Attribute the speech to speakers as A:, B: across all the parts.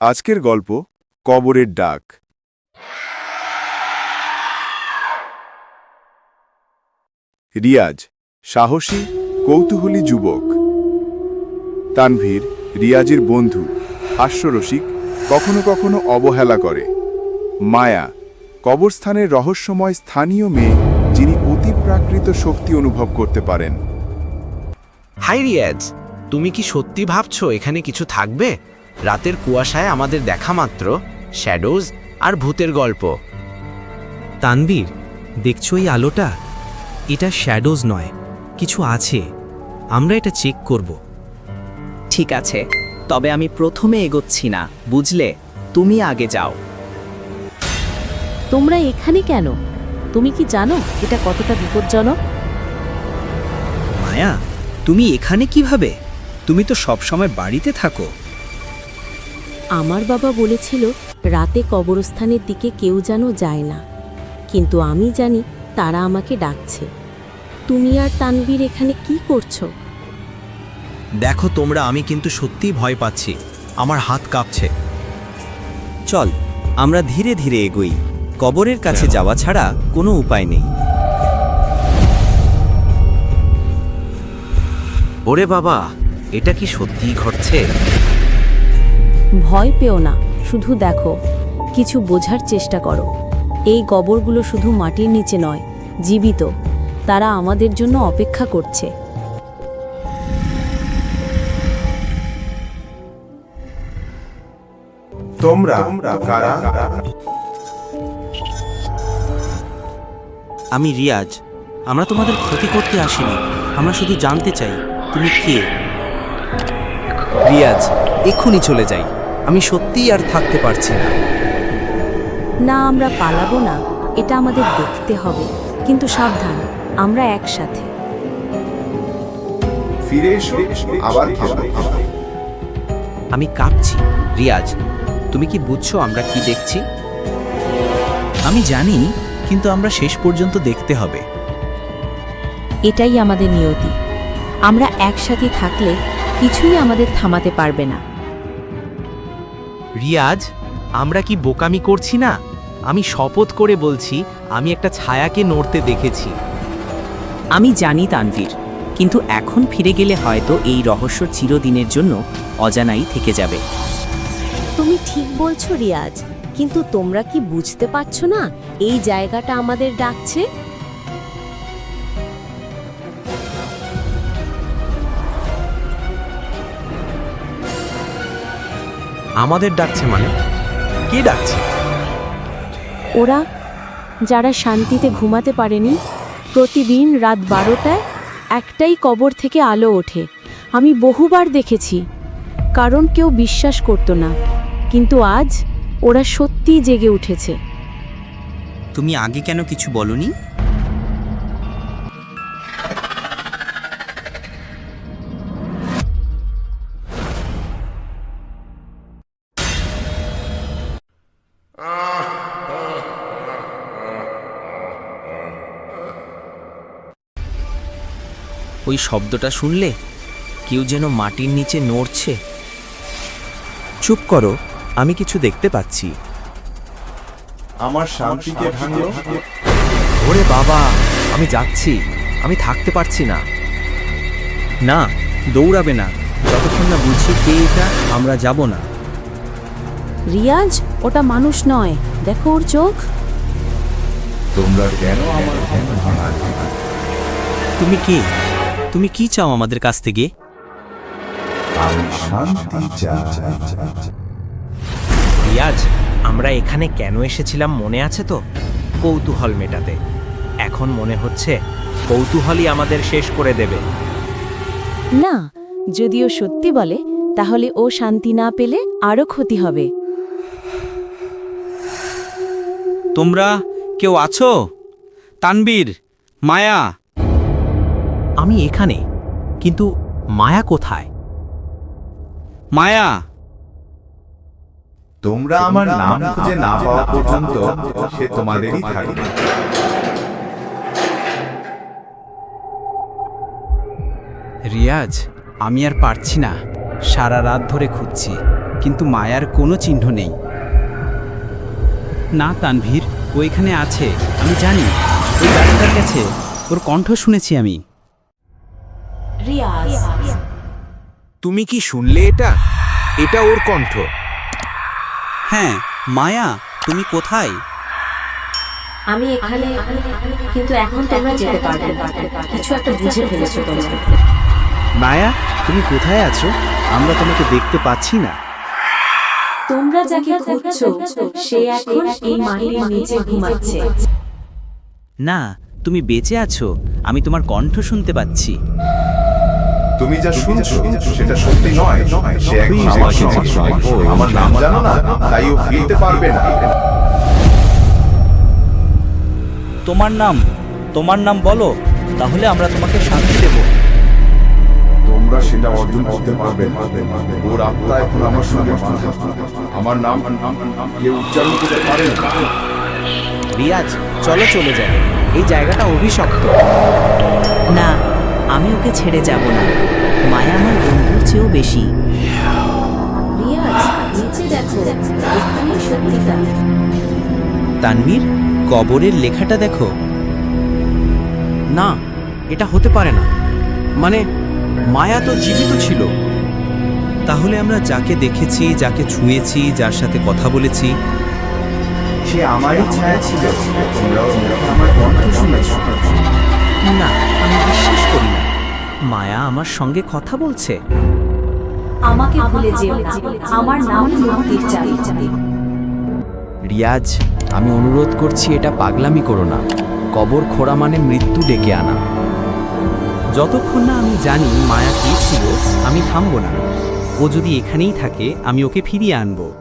A: আজকের গল্প কবরের ডাক। রিয়াজ, সাহসী, কৌতূহলী যুবক। তানভীর, রিয়াজের বন্ধু, হাস্যরসিক, কখনো কখনো অবহেলা করে। মায়া, কবরস্থানের রহস্যময় স্থানীয় মেয়ে, যিনি অতিপ্রাকৃত শক্তি অনুভব করতে পারেন।
B: হাই রিয়াজ, তুমি কি সত্যি ভাবছ এখানে কিছু থাকবে? রাতের কুয়াশায় আমাদের দেখা মাত্র শ্যাডোজ আর ভূতের গল্প।
C: তানবীর দেখছ এই আলোটা? এটা শ্যাডোজ নয় কিছু আছে। আমরা এটা চেক করব।
D: ঠিক আছে তবে আমি প্রথমে এগোচ্ছি না বুঝলে? তুমি আগে যাও।
E: তোমরা এখানে কেন? তুমি কি জানো এটা কতটা বিপজ্জনক?
F: মায়া তুমি এখানে কীভাবে? তুমি তো সবসময় বাড়িতে থাকো।
E: আমার বাবা বলেছিল রাতে কবরস্থানের দিকে কেউ যেন যায় না। কিন্তু আমি জানি তারা আমাকে ডাকছে। তুমি আর তানভীর এখানে কি করছ?
C: দেখো তোমরা আমি কিন্তু সত্যিই ভয় পাচ্ছি। আমার হাত কাঁপছে।
F: চল আমরা ধীরে ধীরে এগোই। কবরের কাছে যাওয়া ছাড়া কোনো উপায় নেই।
B: ওরে বাবা এটা কি সত্যিই ঘটছে?
E: ভয় পেও না শুধু দেখো কিছু বোঝার চেষ্টা করো। এই গবরগুলো শুধু মাটির নিচে নয় জীবিত তারা আমাদের জন্য অপেক্ষা করছে।
A: তোমরা কারা?
C: আমি রিয়াজ। আমরা তোমাদের ক্ষতি করতে আসিনি। আমরা শুধু জানতে চাই তুমি কে?
F: রিয়াজ এক্ষুনি চলে যাই। আমি সত্যিই আর থাকতে পারছি না।
E: না আমরা পালাবো না। এটা আমাদের দেখতে হবে। কিন্তু সাবধান আমরা একসাথে।
A: ফিরে এসো আবার
B: আমি কাঁপছি। রিয়াজ তুমি কি বুঝছ আমরা কি দেখছি?
F: আমি জানি কিন্তু আমরা শেষ পর্যন্ত দেখতে হবে।
E: এটাই আমাদের নিয়তি। আমরা একসাথে থাকলে কিছুই আমাদের থামাতে পারবে না।
B: রিয়াজ আমরা কি বোকামি করছি না? আমি শপথ করে বলছি আমি একটা ছায়াকে নড়তে দেখেছি।
D: আমি জানি তানভীর কিন্তু এখন ফিরে গেলে হয়তো এই রহস্য চিরদিনের জন্য অজানাই থেকে যাবে।
E: তুমি ঠিক বলছো রিয়াজ কিন্তু তোমরা কি বুঝতে পারছ না? এই জায়গাটা আমাদের ডাকছে?
B: আমাদের ডাকছে মানে? কে ডাকছে?
E: ওরা যারা শান্তিতে ঘুমাতে পারেনি প্রতিদিন রাত বারোটায় একটাই কবর থেকে আলো ওঠে। আমি বহুবার দেখেছি কারণ কেউ বিশ্বাস করতো না কিন্তু আজ ওরা সত্যিই জেগে উঠেছে।
C: তুমি আগে কেন কিছু বলনি? ওই শব্দটা শুনলে কেউ যেন মাটির নিচে নড়ছে।
F: চুপ করো আমি কিছু দেখতে পাচ্ছি।
A: আমার শান্তিকে ভাঙলো?
F: ওরে বাবা আমি যাচ্ছি আমি থাকতে পারছি না। না দৌড়াবে না যতক্ষণ না বুঝছি কে এটা আমরা যাব না।
E: রিয়াজ ওটা মানুষ নয় দেখো ওর চোখ।
A: তোমরা কেন আমার
C: তুমি কে? তুমি কি চাও আমাদের কাছ থেকে?
A: আমি
B: রিয়াজ আমরা এখানে কেন এসেছিলাম মনে আছে তো? কৌতূহল মেটাতে। এখন মনে হচ্ছে কৌতূহলই আমাদের শেষ করে দেবে।
E: না যদিও সত্যি বলে তাহলে ও শান্তি না পেলে আরও ক্ষতি হবে।
C: তোমরা কেউ আছো? তানবীর মায়া
B: আমি এখানে কিন্তু মায়া কোথায়?
C: মায়া!
A: তোমরা আমার নাম খুঁজে না পাওয়া পর্যন্ত সে তোমাদেরই থাকবে
F: রিয়াজ আমি আর পারছি না। সারা রাত ধরে খুঁজছি
G: কিন্তু মায়ার কোনো চিহ্ন নেই। না তানভীর ও এখানে আছে আমি জানি। ওই গাছটার কাছে ওর কণ্ঠ শুনেছি আমি।
E: রিয়াজ।
B: তুমি কি শুনলে এটা? এটা ওর কণ্ঠ।
G: হ্যাঁ মায়া তুমি কোথায়?
E: আমি এখানে কিন্তু এখন তোমরা যেতে পারবে কিছু একটা বুঝে ফেলেছো তোমরা।
G: মায়া তুমি কোথায় আছো? আমরা তোমাকে দেখতে পাচ্ছি না।
E: তোমরা যাকে খুঁজছো সে এখন এই মাটির নিচে ঘুমাচ্ছে।
D: না তুমি বেঁচে আছো। আমি তোমার কণ্ঠ শুনতে পাচ্ছি।
A: তুমি যা শুনছো সেটা সত্যি নয়। সে এখন আমার নাম জানো না তাই ও ফিরতে পারবে না।
F: তোমার নাম তোমার নাম বলো তাহলে আমরা তোমাকে শান্তি দেব।
A: তোমরা সেটা অর্জন করতে পারবে না। ওর আত্মা এখন আমার সঙ্গে আমার নাম কেউ উচ্চারণ করতে পারে না।
B: রিয়াজ চলো চলে যাই। এই জায়গাটা অভিশপ্ত।
D: না আমি ওকে ছেড়ে যাব না। মায়া আমার বন্ধুর চেয়েও বেশি।
C: তানভীর, কবরের লেখাটা দেখো।
F: না, এটা হতে পারে না। মানে মায়া তো জীবিত ছিল।
C: তাহলে আমরা যাকে দেখেছি, যাকে ছুঁয়েছি, যার সাথে কথা বলেছি,
A: সে আমারই ছায়া ছিল। আমার কণ্ঠ শুনেছ।
D: না আমি বিশ্বাস করি না। মায়া আমার সঙ্গে কথা বলছে।
E: আমাকে ভুলে যেও না। আমার নাম মুক্তির চাবি
F: রিয়াজ আমি অনুরোধ করছি এটা পাগলামি করো না। কবর খোঁড়া মানে মৃত্যু ডেকে আনা।
C: যতক্ষণ না আমি জানি মায়া কে ছিল আমি থামবো না। ও যদি এখানেই থাকে আমি ওকে ফিরিয়ে আনব।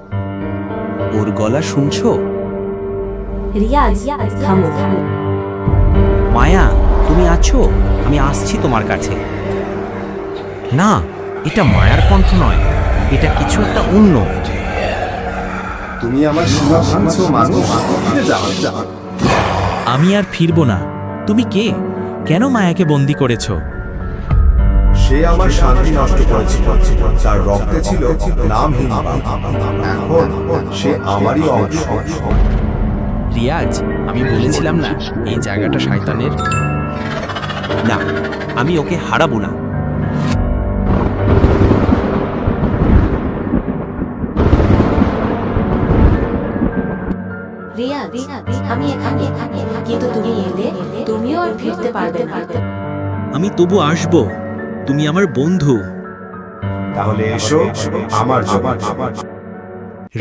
F: ওর গলা শুনছো?
E: রিয়াজ থামো।
C: মায়া তুমি আছো? আমি আসছি তোমার কাছে। না এটা মায়ার কণ্ঠ নয়। এটা কিছু একটা অন্য।
A: তুমি আমার সীমা ভাঙছো মানুষ ফিরে যাও।
C: আমি আর ফিরবো না। তুমি কে? কেন মায়াকে বন্দি করেছ?
A: সে আমার শান্তি নষ্ট করেছিল। তার রক্তে ছিল নামহীন এখন সে আমারই অংশ।
C: রিয়াজ আমি বলেছিলাম না এই জায়গাটা শয়তানের। না আমি ওকে হারাবো না।
E: আমি এখানে কিন্তু তুমি এলে তুমিও আর ফিরতে পারবে না।
C: আমি তবু আসব তুমি আমার বন্ধু।
A: তাহলে এসো আমার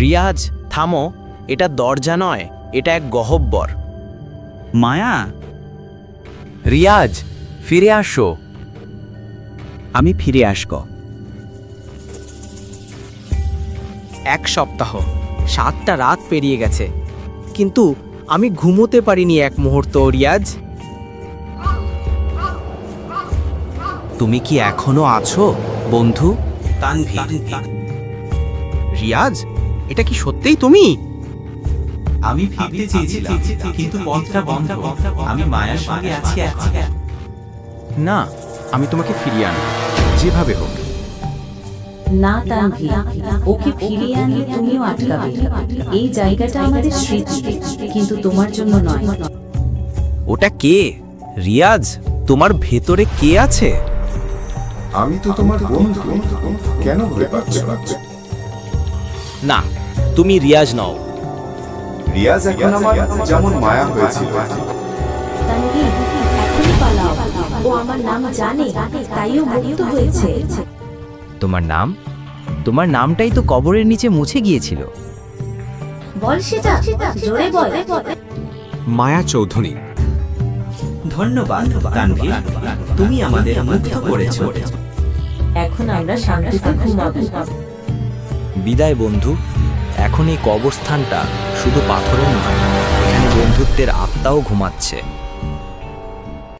B: রিয়াজ থামো এটা দরজা নয় এটা এক গহব্বর।
G: মায়া?
F: রিয়াজ ফিরে আসো।
G: আমি ফিরে আসব।
B: এক সপ্তাহ সাতটা রাত পেরিয়ে গেছে। কিন্তু আমি ঘুমোতে পারিনি এক মুহূর্ত রিয়াজ। তুমি কি এখনও আছো বন্ধু? রিয়াজ এটা কি সত্যিই তুমি?
C: আমি ফিরতে চেয়েছিলাম কিন্তু পথটা বন্ধ। আমি মায়ার সঙ্গে আছি আছি
B: না আমি তোমাকে ফিরিয়ে আনব। যেভাবে হোক।
E: না তানভি ওকে ফিরিয়ে আনলে তুমিও আটকাবে। এই জায়গাটা আমাদের স্মৃতি কিন্তু তোমার জন্য নয়।
B: ওটা কে? রিয়াজ তোমার ভেতরে কে আছে?
A: আমি তো তোমার বন্ধু। কেন ভয় পাচ্ছ?
B: না তুমি রিয়াজ নও।
A: রিয়াজ এখন আমার যেমন মায়া হয়েছিল।
E: তানভি এখনই পালাও। ও আমার নাম জানে তাইও মুক্ত হয়েছে।
F: তোমার নাম? তোমার নামটাই তো কবরের নিচে মুছে গিয়েছিল।
E: বল সেটা জোরে বল।
C: মায়া চৌধুরী। ধন্যবাদ তানভীর। তুমি আমাদের মুক্ত করেছ।
E: এখন আমরা শান্তিতে ঘুমাবো।
F: বিদায় বন্ধু এখন এই কবরস্থানটা শুধু পাথরের নয় এখানে বন্ধুত্বের আত্মাও ঘুমাচ্ছে।